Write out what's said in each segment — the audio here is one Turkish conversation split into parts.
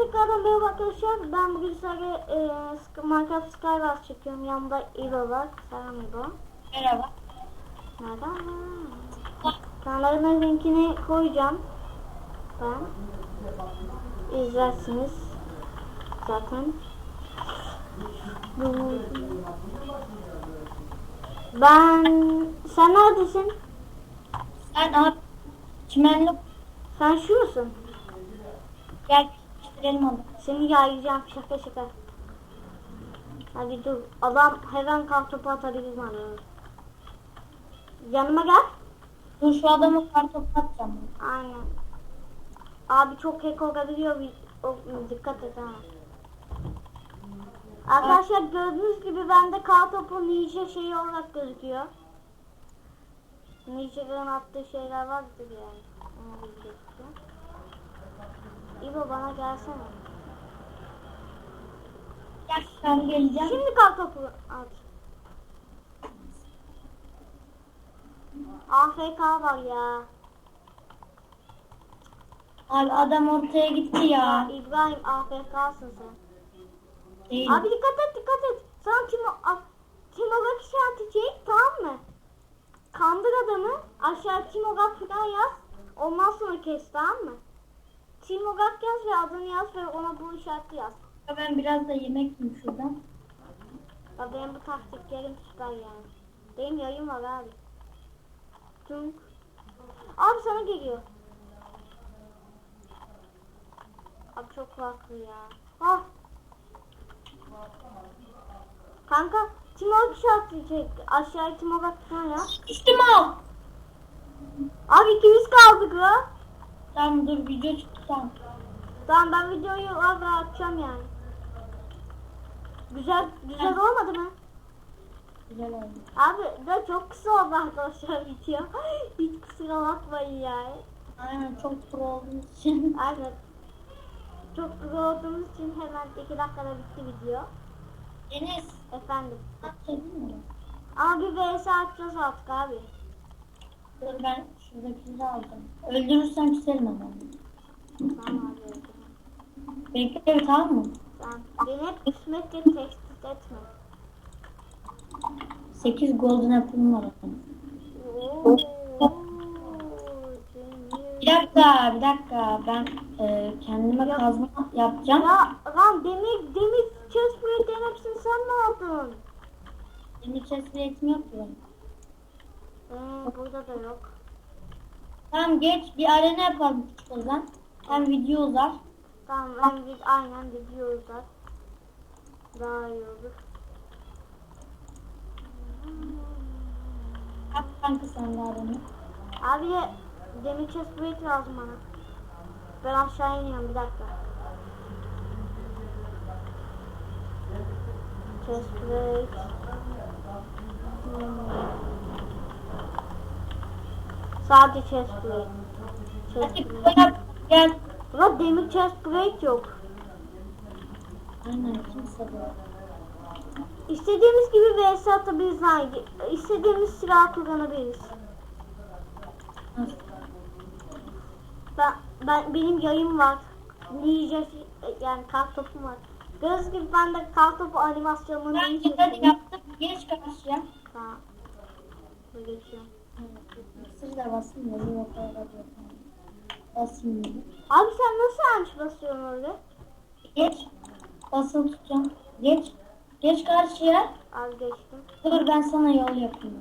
tekrardan merhaba arkadaşlar. Ben bugün sizlere e, Minecraft Skywars çekiyorum. Yanımda İbo var. Selam İbo. Merhaba. Merhaba. Kanalımın linkini koyacağım. Ben. İzlersiniz. Zaten. Ben... Sen neredesin? Sen abi çimenli Sen şu musun? gel gösterelim onu. Seni yayacağım şaka şaka. Hadi dur. Adam hemen kartopu atabilir bana. Yanıma gel. Dur şu adamı kartopu atacağım. Aynen. Abi çok hack olabiliyor. bir- O, dikkat et ha. Arkadaşlar gördüğünüz gibi bende kartopu ninja şeyi olarak gözüküyor. Ninja'nın attığı şeyler vardır yani. Onu bilecektim. İbo bana gelsene. Gel ben geleceğim. Şimdi kartopu at. AFK var ya. Abi adam ortaya gitti Ya. İbrahim AFK'sın sen. Değil. Abi dikkat et dikkat et. Sana Timo, a- Timogak işareti çek tamam mı? Kandır adamı. Aşağı Timogak falan yaz. Ondan sonra kes tamam mı? Timogak yaz ve adını yaz ve ona bu işareti yaz. Ben biraz da yemek yiyeyim şuradan. Ya benim bu taktiklerim süper yani. Benim yayın var abi. Tunk. Abi sana geliyor. Abi çok farklı ya. Ah. Kanka Timor şartı çek. Aşağıya Timor bak ya. İstim al. Abi ikimiz kaldık la. Tamam dur video çıktı tamam. Ben videoyu abi atacağım yani. Güzel güzel olmadı mı? Güzel oldu. Abi de çok kısa oldu arkadaşlar video. Hiç kusura bakmayın yani. Aynen çok pro olduğumuz için. Aynen. Çok güzel olduğumuz için hemen 2 dakikada bitti video. Enes. Efendim. Yapacaksın mı? Ama bir vs atacağız artık abi. Dur ben şuradakini aldım. Öldürürsem küserim ama. Tamam abi. Bekle tamam mı? Sen beni hep küsmekle tehdit etme. 8 golden apple'ım var. Oo, Bir dakika, bir dakika. Ben e, kendime kazma yapacağım. Ya lan demir demir chest hepsini sen mi aldın? Benim chest plate'im yok ki. Ee, burada da yok. Tamam geç bir arena yapalım o zaman. Hem video uzar. Tamam ben biz aynen video uzat. Daha iyi olur. Yap kanka sen de arena. Abi de demir chest lazım bana. Ben aşağı iniyorum bir dakika. Chest plate. Hmm. Sadece chest plate. Chest Hadi plate. koy yap. Gel. Ulan demir chest plate yok. Aynen kimse de. İstediğimiz gibi vs atabiliriz. Hangi? İstediğimiz silah kullanabiliriz. Nasıl? Ben, ben benim yayım var. Ninja yani kartopum var. Göz gibi ben de kartopu animasyonunu Ben güzel yaptım. Geç karşıya. Tamam. Dur geçiyorum. Da basın da bir bakar Basayım dedim. Abi sen nasıl anç basıyorsun öyle? Geç. Basılı tutacağım. Geç. Geç karşıya. Abi geçtim. Dur ben sana yol yapayım.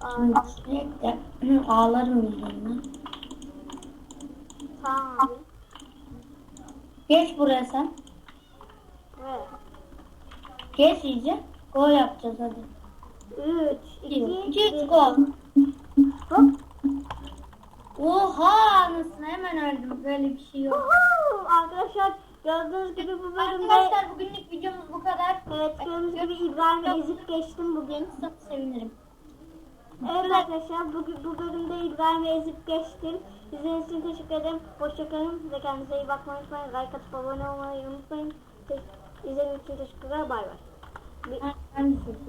Abi, Şimdi sürekli ağlarım bildiğin tamam abi. Geç buraya sen. Ve Geç iyice. Gol yapacağız hadi. 3, 2, 2 1. gol. Hop. Oha anasını hemen öldüm. Böyle bir şey yok. Uhu! Arkadaşlar gördüğünüz gibi bu bölümde Arkadaşlar bugünlük videomuz bu kadar. evet gördüğünüz gibi İbrahim'i ezip geçtim bugün. Çok sevinirim. Evet arkadaşlar bugün bu bölümde İbrahim'i ezip geçtim. İzlediğiniz için teşekkür ederim. Hoşçakalın. Size kendinize iyi bakmayı unutmayın. Like atıp abone olmayı unutmayın. İzlediğiniz için teşekkürler. Bay bay. Bir- Ben, ben de çok